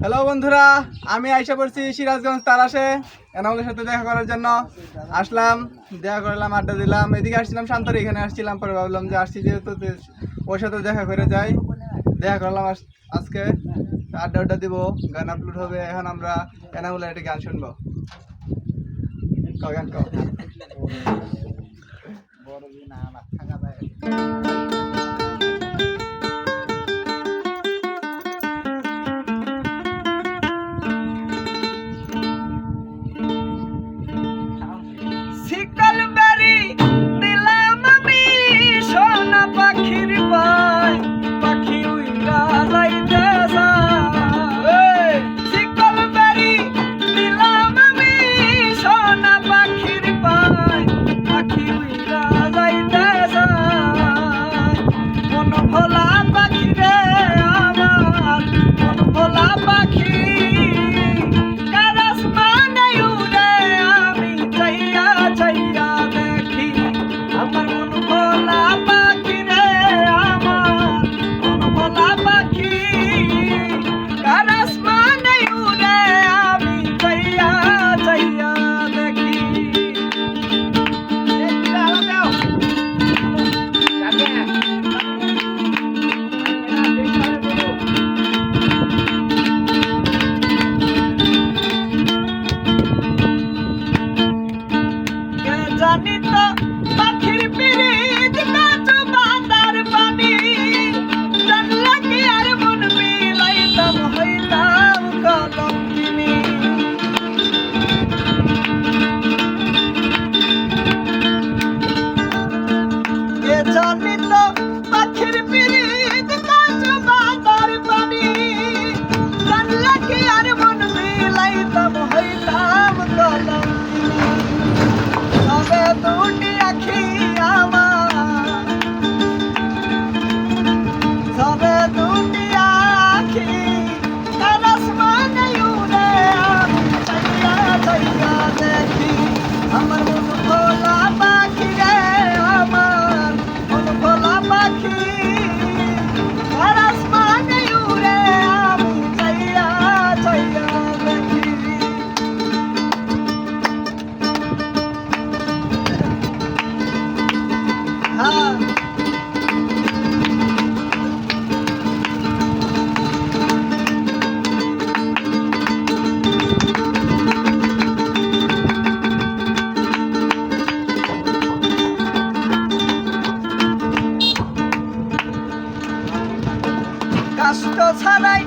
Hello বন্ধুরা আমি আইসা পড়ছি সিরাজগঞ্জ তারাশে। এনামলের সাথে দেখা করার জন্য আসলাম দেখা করলাম আড্ডা দিলাম। এদিকে আসছিলাম শান্তরে এখানে আসছিলাম পরে ভাবলাম যে আসছি যেহেতু ওর সাথে দেখা করে যাই। দেখা করলাম আজকে। আড্ডা আড্ডা দিব গান আপলোড হবে এখন আমরা এনামুলের একটা গান শুনব। গান বড় Olá, Paquinha. জনিত পাখির পিড়িত কাজ বাতার পানি আর মন মিলাইতাম হয় কষ্ট ছাড়াই